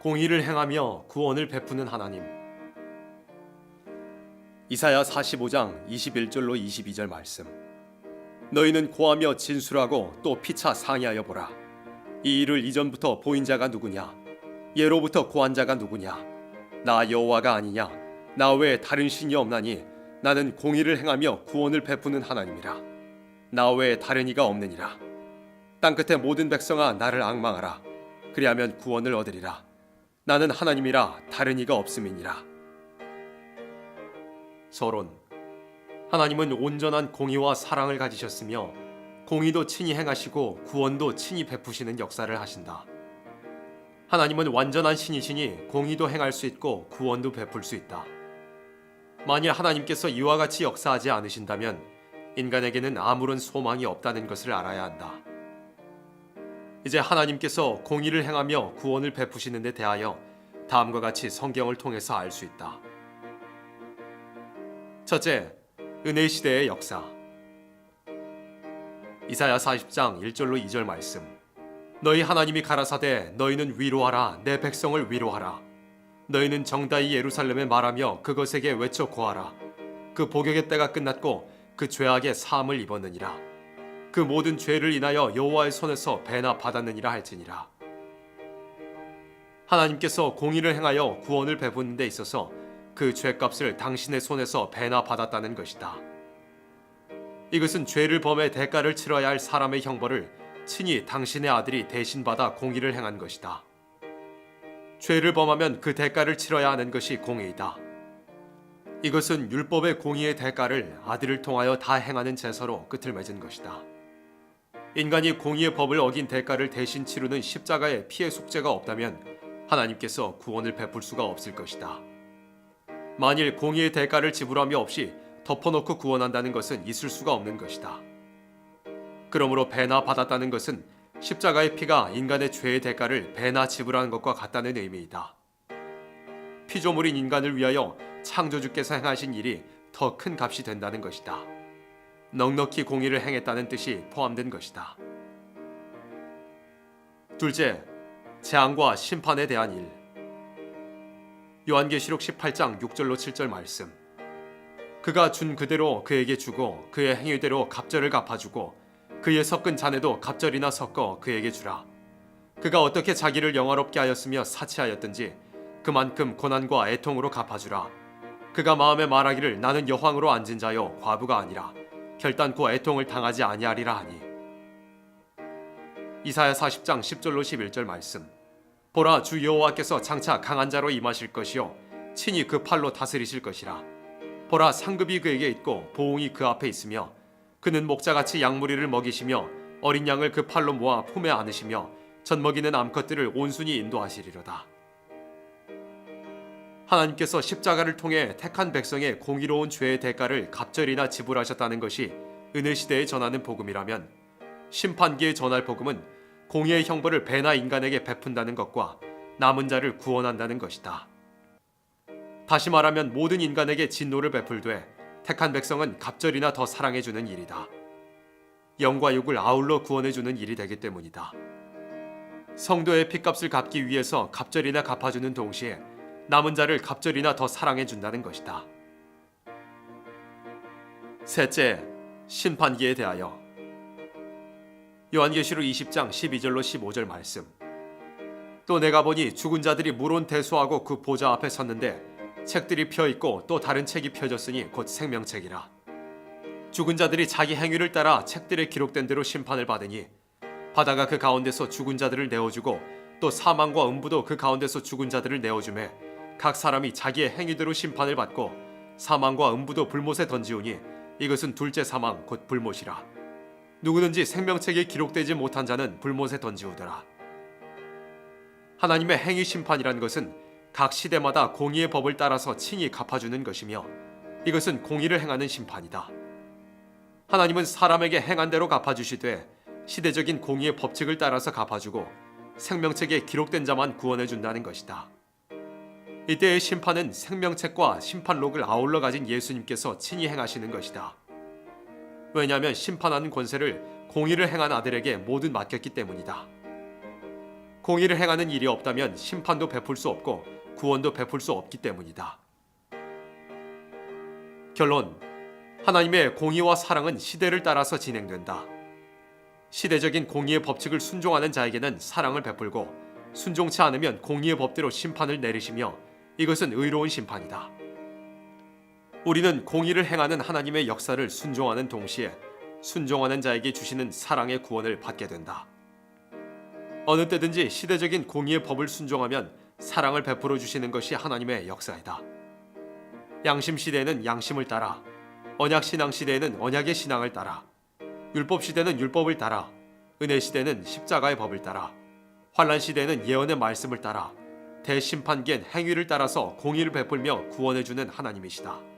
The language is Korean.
공의를 행하며 구원을 베푸는 하나님. 이사야 45장 21절로 22절 말씀. 너희는 고하며 진술하고 또 피차 상의하여 보라. 이 일을 이전부터 보인 자가 누구냐? 예로부터 고한 자가 누구냐? 나 여호와가 아니냐? 나 외에 다른 신이 없나니 나는 공의를 행하며 구원을 베푸는 하나님이라. 나 외에 다른 이가 없느니라. 땅 끝의 모든 백성아 나를 악망하라. 그리하면 구원을 얻으리라. 나는 하나님이라 다른 이가 없음이니라. 서론 하나님은 온전한 공의와 사랑을 가지셨으며 공의도 친히 행하시고 구원도 친히 베푸시는 역사를 하신다. 하나님은 완전한 신이시니 공의도 행할 수 있고 구원도 베풀 수 있다. 만일 하나님께서 이와 같이 역사하지 않으신다면 인간에게는 아무런 소망이 없다는 것을 알아야 한다. 이제 하나님께서 공의를 행하며 구원을 베푸시는 데 대하여 다음과 같이 성경을 통해서 알 수 있다. 첫째, 은혜 시대의 역사. 이사야 40장 1절로 2절 말씀. 너희 하나님이 가라사대 너희는 위로하라 내 백성을 위로하라. 너희는 정다이 예루살렘에 말하며 그것에게 외쳐 고하라. 그 복역의 때가 끝났고 그 죄악의 사함을 입었느니라. 그 모든 죄를 인하여 여호와의 손에서 배나 받았느니라 할지니라. 하나님께서 공의를 행하여 구원을 베푸는 데 있어서 그 죄값을 당신의 손에서 배나 받았다는 것이다. 이것은 죄를 범해 대가를 치러야 할 사람의 형벌을 친히 당신의 아들이 대신 받아 공의를 행한 것이다. 죄를 범하면 그 대가를 치러야 하는 것이 공의이다. 이것은 율법의 공의의 대가를 아들을 통하여 다 행하는 제서로 끝을 맺은 것이다. 인간이 공의의 법을 어긴 대가를 대신 치르는 십자가의 피해 속죄가 없다면 하나님께서 구원을 베풀 수가 없을 것이다. 만일 공의의 대가를 지불함이 없이 덮어놓고 구원한다는 것은 있을 수가 없는 것이다. 그러므로 배나 받았다는 것은 십자가의 피가 인간의 죄의 대가를 배나 지불하는 것과 같다는 의미이다. 피조물인 인간을 위하여 창조주께서 행하신 일이 더 큰 값이 된다는 것이다. 넉넉히 공의를 행했다는 뜻이 포함된 것이다. 둘째, 재앙과 심판에 대한 일. 요한계시록 18장 6절로 7절 말씀. 그가 준 그대로 그에게 주고 그의 행위대로 갑절을 갚아주고 그의 섞은 잔에도 갑절이나 섞어 그에게 주라. 그가 어떻게 자기를 영화롭게 하였으며 사치하였든지 그만큼 고난과 애통으로 갚아주라. 그가 마음에 말하기를 나는 여황으로 앉은 자요 과부가 아니라 결단코 애통을 당하지 아니하리라 하니. 이사야 40장 10절로 11절 말씀. 보라 주 여호와께서 장차 강한 자로 임하실 것이요 친히 그 팔로 다스리실 것이라. 보라 상급이 그에게 있고 보응이 그 앞에 있으며 그는 목자같이 양무리를 먹이시며 어린 양을 그 팔로 모아 품에 안으시며 젖 먹이는 암컷들을 온순히 인도하시리로다. 하나님께서 십자가를 통해 택한 백성의 공의로운 죄의 대가를 갑절이나 지불하셨다는 것이 은혜 시대에 전하는 복음이라면 심판기에 전할 복음은 공의의 형벌을 배나 인간에게 베푼다는 것과 남은 자를 구원한다는 것이다. 다시 말하면 모든 인간에게 진노를 베풀되 택한 백성은 갑절이나 더 사랑해 주는 일이다. 영과 육을 아울러 구원해 주는 일이 되기 때문이다. 성도의 피값을 갚기 위해서 갑절이나 갚아주는 동시에 남은 자를 갑절이나 더 사랑해 준다는 것이다. 셋째, 심판기에 대하여 요한계시록 20장 12절로 15절 말씀. 또 내가 보니 죽은 자들이 물온 대수하고 그 보좌 앞에 섰는데 책들이 펴 있고 또 다른 책이 펴졌으니 곧 생명책이라. 죽은 자들이 자기 행위를 따라 책들에 기록된 대로 심판을 받으니 바다가 그 가운데서 죽은 자들을 내어주고 또 사망과 음부도 그 가운데서 죽은 자들을 내어주매 각 사람이 자기의 행위대로 심판을 받고 사망과 음부도 불못에 던지오니 이것은 둘째 사망 곧 불못이라. 누구든지 생명책에 기록되지 못한 자는 불못에 던지우더라. 하나님의 행위 심판이란 것은 각 시대마다 공의의 법을 따라서 친히 갚아주는 것이며 이것은 공의를 행하는 심판이다. 하나님은 사람에게 행한 대로 갚아주시되 시대적인 공의의 법칙을 따라서 갚아주고 생명책에 기록된 자만 구원해 준다는 것이다. 이때의 심판은 생명책과 심판록을 아울러 가진 예수님께서 친히 행하시는 것이다. 왜냐하면 심판하는 권세를 공의를 행한 아들에게 모두 맡겼기 때문이다. 공의를 행하는 일이 없다면 심판도 베풀 수 없고 구원도 베풀 수 없기 때문이다. 결론 하나님의 공의와 사랑은 시대를 따라서 진행된다. 시대적인 공의의 법칙을 순종하는 자에게는 사랑을 베풀고 순종치 않으면 공의의 법대로 심판을 내리시며 이것은 의로운 심판이다. 우리는 공의를 행하는 하나님의 역사를 순종하는 동시에 순종하는 자에게 주시는 사랑의 구원을 받게 된다. 어느 때든지 시대적인 공의의 법을 순종하면 사랑을 베풀어 주시는 것이 하나님의 역사이다. 양심 시대에는 양심을 따라, 언약 신앙 시대에는 언약의 신앙을 따라, 율법 시대는 율법을 따라, 은혜 시대는 십자가의 법을 따라, 환란 시대에는 예언의 말씀을 따라, 대심판기엔 행위를 따라서 공의를 베풀며 구원해 주는 하나님이시다.